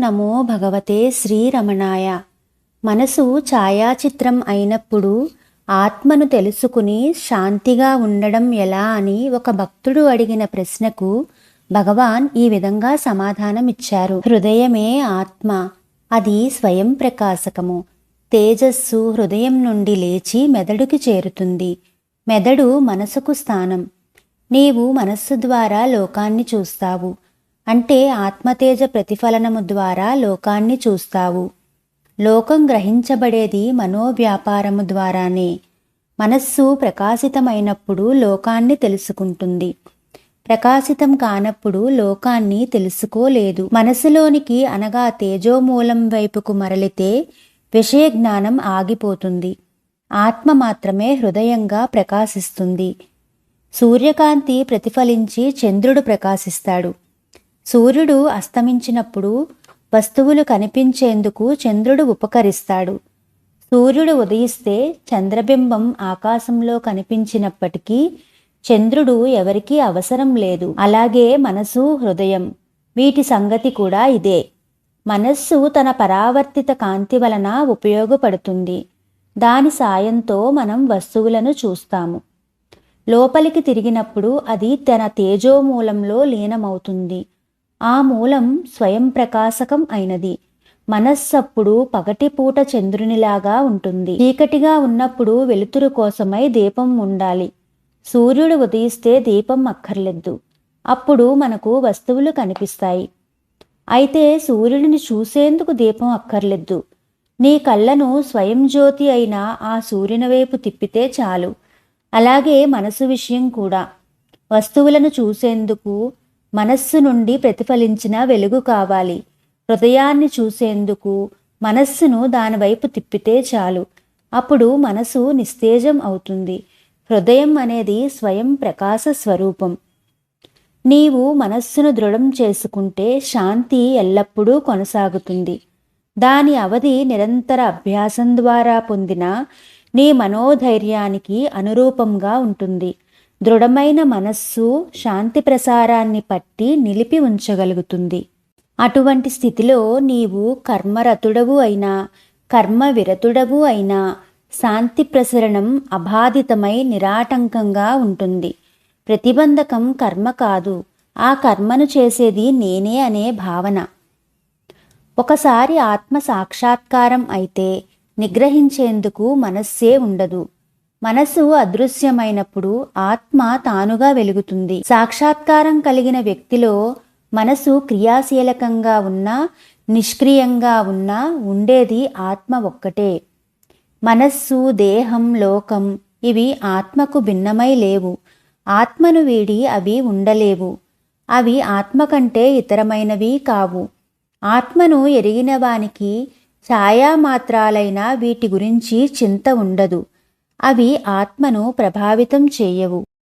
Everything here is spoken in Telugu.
నమో భగవతే శ్రీరమణాయ. మనసు ఛాయాచిత్రం అయినప్పుడు ఆత్మను తెలుసుకుని శాంతిగా ఉండడం ఎలా అని ఒక భక్తుడు అడిగిన ప్రశ్నకు భగవాన్ ఈ విధంగా సమాధానమిచ్చారు. హృదయమే ఆత్మ. అది స్వయం ప్రకాశకము. తేజస్సు హృదయం నుండి లేచి మెదడుకి చేరుతుంది. మెదడు మనసుకు స్థానం. నీవు మనస్సు ద్వారా లోకాన్ని చూస్తావు. అంటే ఆత్మతేజ ప్రతిఫలనము ద్వారా లోకాన్ని చూస్తావు. లోకం గ్రహించబడేది మనోవ్యాపారము ద్వారానే. మనస్సు ప్రకాశితమైనప్పుడు లోకాన్ని తెలుసుకుంటుంది. ప్రకాశితం కానప్పుడు లోకాన్ని తెలుసుకోలేదు. మనసులోనికి అనగా తేజోమూలం వైపుకు మరలితే విషయ జ్ఞానం ఆగిపోతుంది. ఆత్మ మాత్రమే హృదయంగా ప్రకాశిస్తుంది. సూర్యకాంతి ప్రతిఫలించి చంద్రుడు ప్రకాశిస్తాడు. సూర్యుడు అస్తమించినప్పుడు వస్తువులు కనిపించేందుకు చంద్రుడు ఉపకరిస్తాడు. సూర్యుడు ఉదయిస్తే చంద్రబింబం ఆకాశంలో కనిపించినప్పటికీ చంద్రుడు ఎవరికీ అవసరం లేదు. అలాగే మనసు హృదయం వీటి సంగతి కూడా ఇదే. మనస్సు తన పరావర్తిత కాంతి వలన ఉపయోగపడుతుంది. దాని సాయంతో మనం వస్తువులను చూస్తాము. లోపలికి తిరిగినప్పుడు అది తన తేజోమూలంలో లీనమవుతుంది. ఆ మూలం స్వయం ప్రకాశకం అయినది. మనస్సప్పుడు పగటిపూట చంద్రునిలాగా ఉంటుంది. చీకటిగా ఉన్నప్పుడు వెలుతురు కోసమై దీపం ఉండాలి. సూర్యుడు ఉదయిస్తే దీపం అక్కర్లేదు. అప్పుడు మనకు వస్తువులు కనిపిస్తాయి. అయితే సూర్యుడిని చూసేందుకు దీపం అక్కర్లేదు. నీ కళ్ళను స్వయం జ్యోతి అయిన ఆ సూర్యుని వైపు తిప్పితే చాలు. అలాగే మనసు విషయం కూడా. వస్తువులను చూసేందుకు మనస్సు నుండి ప్రతిఫలించిన వెలుగు కావాలి. హృదయాన్ని చూసేందుకు మనస్సును దానివైపు తిప్పితే చాలు. అప్పుడు మనసు నిస్తేజం అవుతుంది. హృదయం అనేది స్వయం ప్రకాశ స్వరూపం. నీవు మనస్సును దృఢం చేసుకుంటే శాంతి ఎల్లప్పుడూ కొనసాగుతుంది. దాని అవధి నిరంతర అభ్యాసం ద్వారా పొందిన నీ మనోధైర్యానికి అనురూపంగా ఉంటుంది. దృఢమైన మనస్సు శాంతి ప్రసారాన్ని పట్టి నిలిపి ఉంచగలుగుతుంది. అటువంటి స్థితిలో నీవు కర్మరతుడవు అయినా కర్మ విరతుడవు అయినా శాంతి ప్రసరణం అబాధితమై నిరాటంకంగా ఉంటుంది. ప్రతిబంధకం కర్మ కాదు. ఆ కర్మను చేసేది నేనే అనే భావన. ఒకసారి ఆత్మ సాక్షాత్కారం అయితే నిగ్రహించేందుకు మనస్సే ఉండదు. మనసు అదృశ్యమైనప్పుడు ఆత్మ తానుగా వెలుగుతుంది. సాక్షాత్కారం కలిగిన వ్యక్తిలో మనసు క్రియాశీలకంగా ఉన్నా నిష్క్రియంగా ఉన్నా ఉండేది ఆత్మ ఒక్కటే. మనస్సు దేహం లోకం ఇవి ఆత్మకు భిన్నమై లేవు. ఆత్మను వీడి అవి ఉండలేవు. అవి ఆత్మ కంటే ఇతరమైనవి కావు. ఆత్మను ఎరిగిన వానికి ఛాయామాత్రాలైన వీటి గురించి చింత ఉండదు. అవి ఆత్మను ప్రభావితం చేయవు.